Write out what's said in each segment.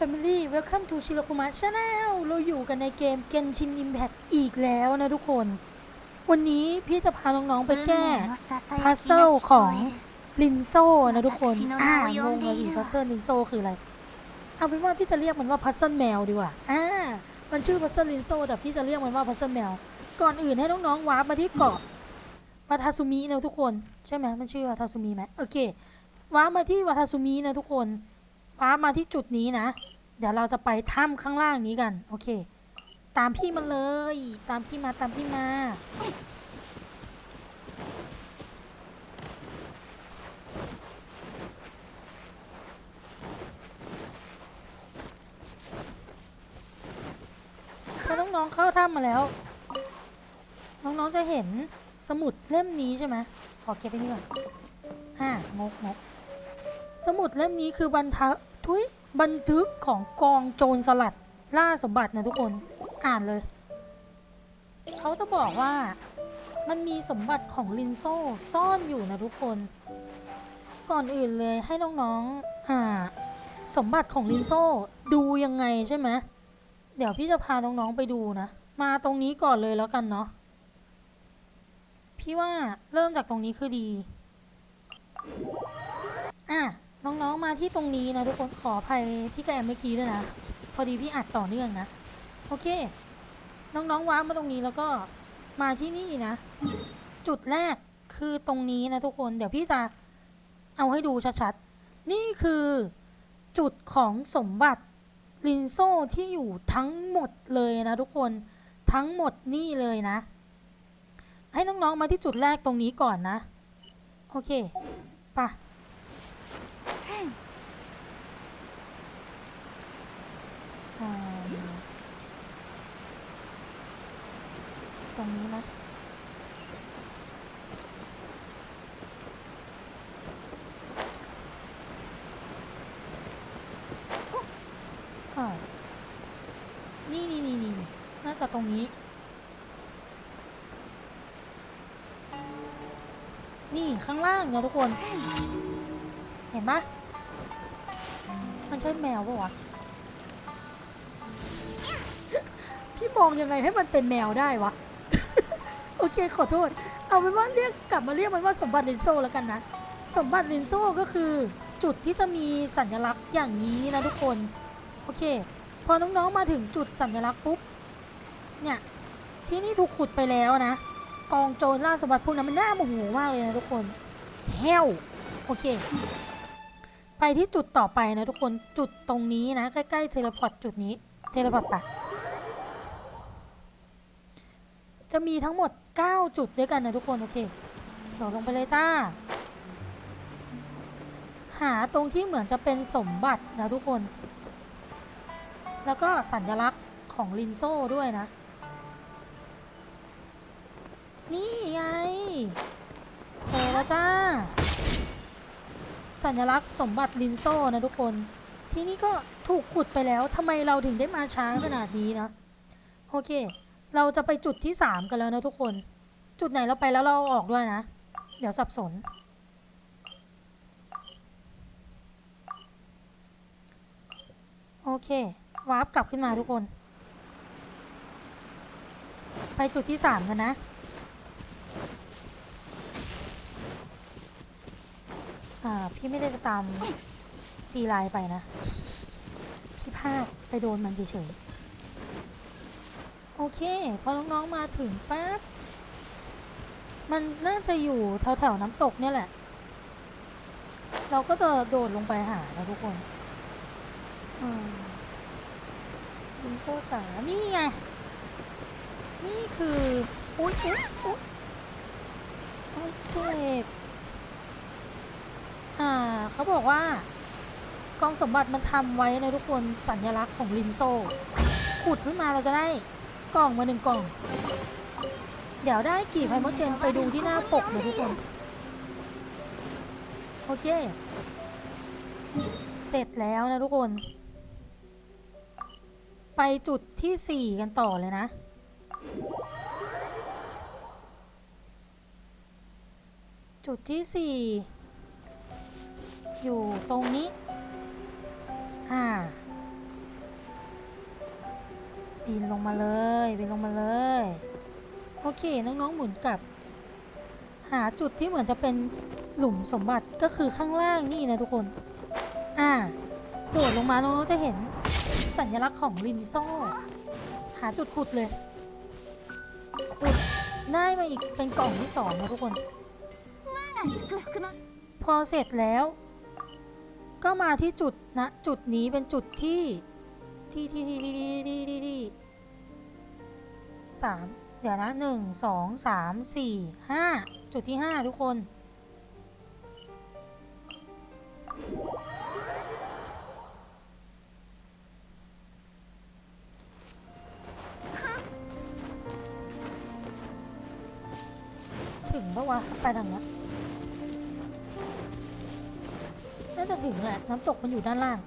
Family Welcome to ชิ r คุมะ Channel เราอยู่กันในเกม Genshin Impact อีกแล้วนะทุกคน วันนี้พี่จะพาน้อง ๆ ไปแก้พัซเซิลของลินโซนะทุกคน อ่างงเลยอีกพัซเซิลลินโซคืออะไร เอาเป็นว่าพี่จะเรียกมันว่าพัซเซิลแมวดีกว่า อ่า มันชื่อพัซเซิลลินโซแต่พี่จะเรียกมันว่าพัซเซิลแมว ก่อนอื่นให้น้องๆวาร์ปมาที่เกาะวาทาซุมินะทุกคน ใช่ไหมมันชื่อวาทาซุมิไหมโอเควาร์ปมาที่วาทาซุมินะทุกคน ว้ามาที่จุดนี้นะ เดี๋ยวเราจะไปถ้ำข้างล่างนี้กัน โอเค ตามพี่มาเลย ตามพี่มาตามพี่มาพอน้องๆเข้าถ้ำมาแล้ว น้องๆจะเห็นสมุดเล่มนี้ใช่ไหมขอเก็บไปนี่ก่อนอ่างกงกสมุดเล่มนี้คือบรรทั ทุยบันทึกของกองโจรสลัดล่าสมบัตินะทุกคนอ่านเลย เขาจะบอกว่ามันมีสมบัติของลินโซซ่อนอยู่นะทุกคน ก่อนอื่นเลยให้น้องๆอ่า สมบัติของลินโซดูยังไงใช่ไหมเดี๋ยวพี่จะพาน้องๆไปดูนะ มาตรงนี้ก่อนเลยแล้วกันเนาะพี่ว่าเริ่มจากตรงนี้คือดี อะ น้องๆมาที่ตรงนี้นะทุกคนขออภัยที่แกมเมื่อกี้ด้วยนะ พอดีพี่อัดต่อเนื่องนะ โอเค น้องๆว้ามาตรงนี้แล้วก็มาที่นี่นะ จุดแรกคือตรงนี้นะทุกคนเดี๋ยวพี่จะเอาให้ดูชัดๆ นี่คือจุดของสมบัติลินโซที่อยู่ทั้งหมดเลยนะทุกคนทั้งหมดนี่เลยนะ ให้น้องๆมาที่จุดแรกตรงนี้ก่อนนะ โอเคไปะ อ่า ตรงนี้ไหมอ่านี่นี่นี่นี่นี่น่าจะตรงนี้ นี่ข้างล่างเนี่ยทุกคน เห็นปะมันใช่แมวปะวะ พี่มองยังไงให้มันเป็นแมวได้วะ โอเคขอโทษ เอาเป็นว่าเรียกกลับมาเรียกมันว่าสมบัติลินโซแล้วกันนะ สมบัติลินโซก็คือจุดที่จะมีสัญลักษณ์อย่างนี้นะทุกคน โอเค พอน้องๆมาถึงจุดสัญลักษณ์ปุ๊บ เนี่ย ที่นี่ถูกขุดไปแล้วนะ กองโจรล่าสมบัติพวกนั้นมันน่าโมโหมากเลยนะทุกคนเฮลโอเค ไปที่จุดต่อไปนะทุกคน จุดตรงนี้นะ ใกล้ๆเทเลพอร์ตจุดนี้ เทเลพอร์ตปะ จะมีทั้งหมด 9 จุดด้วยกันนะทุกคน โอเคโดดลงไปเลยจ้า หาตรงที่เหมือนจะเป็นสมบัตินะทุกคน แล้วก็สัญลักษณ์ของลินโซ่ด้วยนะ นี่ไง เจอแล้วจ้า สัญลักษณ์สมบัติลินโซ่นะทุกคน ที่นี่ก็ถูกขุดไปแล้วทำไมเราถึงได้มาช้าขนาดนี้นะ โอเค เราจะไปจุดที่3กันแล้วนะทุกคน จุดไหนเราไปแล้วเราเอาออกด้วยนะ เดี๋ยวสับสน โอเควาร์ปกลับขึ้นมาทุกคน ไปจุดที่3กันนะอ่าพี่ไม่ได้จะตามซีไลน์ไปนะ พี่พลาดไปโดนมันเฉยๆ โอเค พอน้องๆมาถึงปั๊บมันน่าจะอยู่แถวๆน้ำตกเนี่ยแหละ เราก็จะโดดลงไปหานะทุกคนอืมลินโซจ๋า นี่ไง นี่คือ อุ๊ยอุ๊ยอุ๊ยเจ็บ อ่า เขาบอกว่ากองสมบัติมันทำไว้ในทุกคนสัญลักษณ์ของลินโซ ขุดขึ้นมาเราจะได้ กล่องมาหนึ่งกล่อง เดี๋ยวได้กี่ไพโมเจนไปดูที่หน้าปกนะทุกคน โอเค เสร็จแล้วนะทุกคน ไปจุดที่4กันต่อเลยนะจุดที่ 4 อยู่ตรงนี้ อ่า ปีนลงมาเลยปีนลงมาเลย โอเค น้องๆหมุนกลับ หาจุดที่เหมือนจะเป็นหลุมสมบัติก็คือข้างล่างนี่นะทุกคน อ่าโดดลงมาน้องๆจะเห็นสัญลักษณ์ของลินโซ่ หาจุดขุดเลย ขุดได้มาอีกเป็นกล่องที่สองนะทุกคน พอเสร็จแล้ว ก็มาที่จุดนะจุดนี้เป็นจุดที่ ที่ที่ที่ที่ที่ที่ที่สามเดี๋ยวนะหนึ่งสองสามสี่ห้าจุดที่ห้าทุกคน ถึงปะวะไปทางเนี้ยน่าจะถึงแหละน้ำตกมันอยู่ด้านล่าง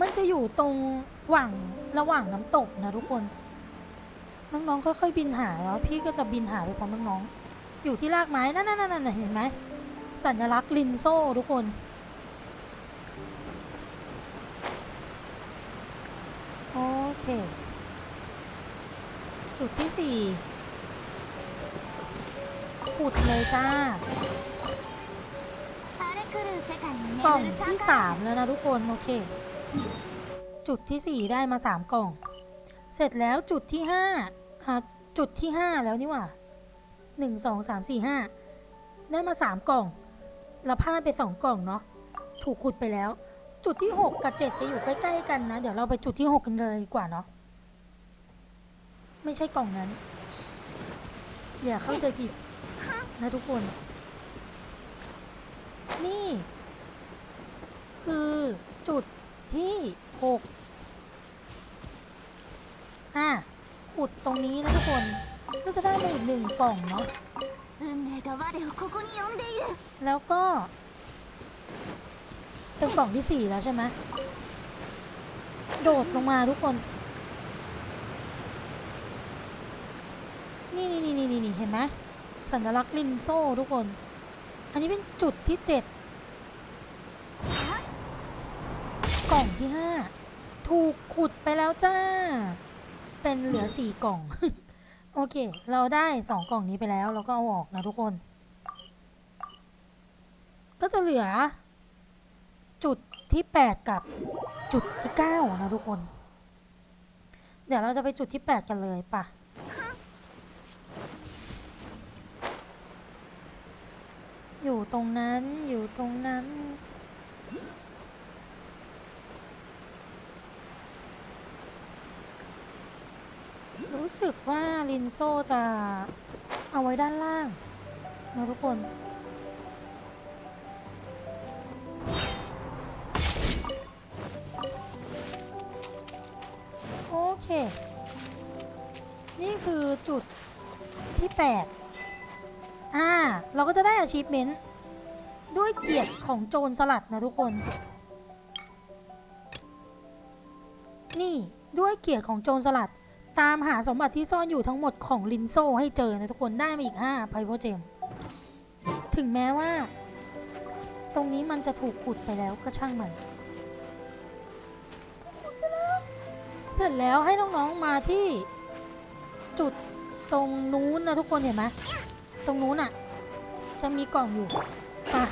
มันจะอยู่ตรง หว่างระหว่างน้ำตกนะทุกคน น้องๆค่อยๆบินหาแล้วพี่ก็จะบินหาไปพร้อมน้องๆอยู่ที่รากไม้นั่นๆๆเห็นไหมสัญลักษณ์ลินโซ่ทุกคน โอเค จุดที่สี่ขุดเลยจ้ากล่องที่สามแล้วนะทุกคน โอเค จุดที่สี่ได้มาสามกล่อง เสร็จแล้วจุดที่ห้าอ่าจุดที่ห้าแล้วนี่หว่าหนึ่งสองสามสี่ห้าได้มาสามกล่องเราพลาดไปสองกล่องเนาะถูกขุดไปแล้ว จุดที่หกกับเจ็ดจะอยู่ใกล้ ๆ กันนะ เดี๋ยวเราไปจุดที่หกกันเลยดีกว่าเนาะไม่ใช่กล่องนั้น อย่าเข้าใจผิดนะทุกคน นี่ คือจุด ที่6อะขุดตรงนี้นะทุกคน ก็จะได้มาอีกหนึ่งกล่องเนาะแล้วก็เป็นกล่องที่สี่แล้วใช่ไหมโดดลงมาทุกคน นี่นี่นี่นี่นี่เห็นไหมสัญลักษณ์ลินโซ่ทุกคน อันนี้เป็นจุดที่เจ็ด กล่องที่ห้าถูกขุดไปแล้วจ้า เป็นเหลือสี่กล่อง โอเค เราได้สองกล่องนี้ไปแล้ว เราก็เอาออกนะทุกคน ก็จะเหลือ จุดที่8กับจุดที่9นะทุกคน เดี๋ยวเราจะไปจุดที่8กันเลยป่ะอยู่ตรงนั้นอยู่ตรงนั้น รู้สึกว่าลินโซจะเอาไว้ด้านล่างนะทุกคนโอเค นี่คือจุดที่ 8 อ่า เราก็จะได้ achievement ด้วยเกียรติของโจรสลัดนะทุกคน นี่ด้วยเกียรติของโจรสลัด ตามหาสมบัติที่ซ่อนอยู่ทั้งหมดของลินโซให้เจอนะทุกคนได้มาอีก5 p i v o Gem ถึงแม้ว่า ตรงนี้มันจะถูกขุดไปแล้วก็ช่างมันขุดไปแล้ว เสร็จแล้วให้น้องๆมาที่จุดตรงนู้นนะทุกคนเห็นไหมตรงนู้นอะ จะมีกล่องอยู่ไปะ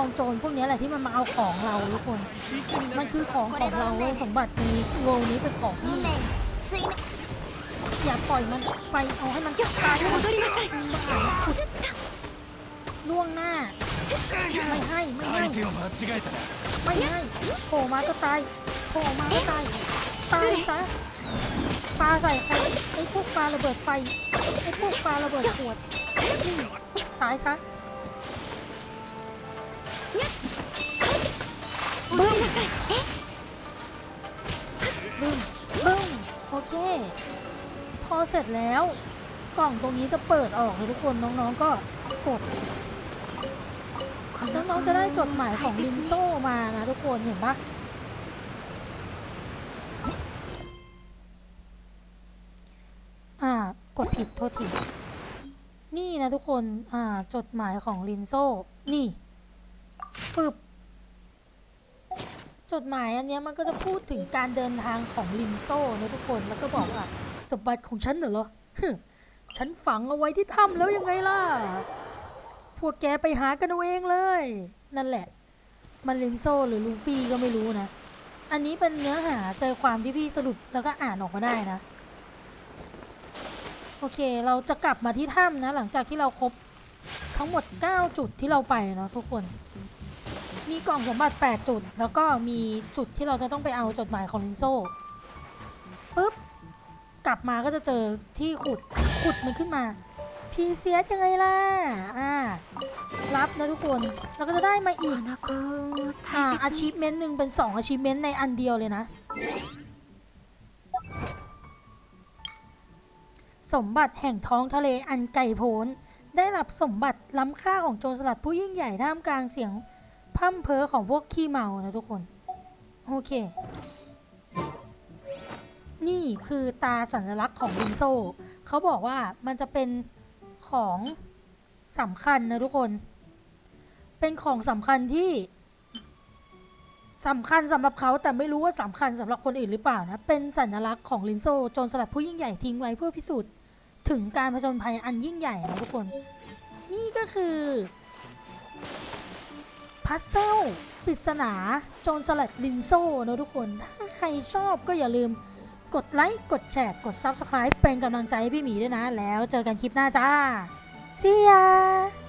องโจรพวกนี้แหละที่มันมาเอาของเราทุกคน มันคือของของเราเว้ยสมบัตินี้วงนี้เป็นของพี่อย่าปล่อยมันไปเอาให้มันตายล่วงหน้า ไม่ให้ไม่ให้ไม่ให้โผล่มาก็ตายโผล่มาก็ตายตายซะปลาใส่ใครไอ้พวกปลาระเบิดไฟไอ้พวกปลาระเบิดขวดตายซะ บึ้มบึ้มบึ้มโอเค พอเสร็จแล้ว กล่องตรงนี้จะเปิดออกเลยทุกคนน้องๆก็กดน้องๆจะได้จดหมายของลินโซมานะทุกคนเห็นปะอ่ากดผิดโทษทีนี่นะทุกคนอ่าจดหมายของลินโซนี่ ฝึบจดหมายอันเนี้ยมันก็จะพูดถึงการเดินทางของลินโซ่นะทุกคนแล้วก็บอกว่าสมบัติของฉันเหรอฮึฉันฝังเอาไว้ที่ถ้ำแล้วยังไงล่ะ พวกแกไปหากันเอาเองเลย นั่นแหละ มันลินโซ่หรือลูฟี่ก็ไม่รู้นะ อันนี้เป็นเนื้อหาใจความที่พี่สรุปแล้วก็อ่านออกมาได้นะ โอเค เราจะกลับมาที่ถ้ำนะ หลังจากที่เราครบทั้งหมด 9 จุดที่เราไปเนาะทุกคน มีกล่องสมบัติ 8 จุด แล้วก็มีจุดที่เราจะต้องไปเอาจดหมายของลินโซ่ปุ๊บ กลับมาก็จะเจอที่ขุดขุดมันขึ้นมาพีเซียสยังไงล่ะ อ่า รับนะทุกคนเราก็จะได้มาอีก อ่าอาชีพเมนต์หนึ่งเป็น 2อาชีพเมนต์ในอันเดียวเลยนะ สมบัติแห่งท้องทะเลอันไกลโพ้น ได้รับสมบัติล้ำค่าของโจรสลัดผู้ยิ่งใหญ่ท่ามกลางเสียง พร่ำเพอของพวกขี้เมานะทุกคน โอเค นี่คือตาสัญลักษณ์ของลินโซเขาบอกว่ามันจะเป็นของสำคัญนะทุกคน เป็นของสำคัญที่สำคัญสำหรับเขาแต่ไม่รู้ว่าสำคัญสำหรับคนอื่นหรือเปล่านะ เป็นสัญลักษณ์ของลินโซโจรสลัดผู้ยิ่งใหญ่ทิ้งไว้เพื่อพิสูจน์ถึงการผจญภัยอันยิ่งใหญ่นะทุกคน นี่ก็คือ พัซเซลปริศนาโจรสลัดลินโซนะทุกคน ถ้าใครชอบก็อย่าลืมกดไลค์กดแชร์กด Subscribe เป็นกำลังใจให้พี่หมีด้วยนะ แล้วเจอกันคลิปหน้าจ้า See ya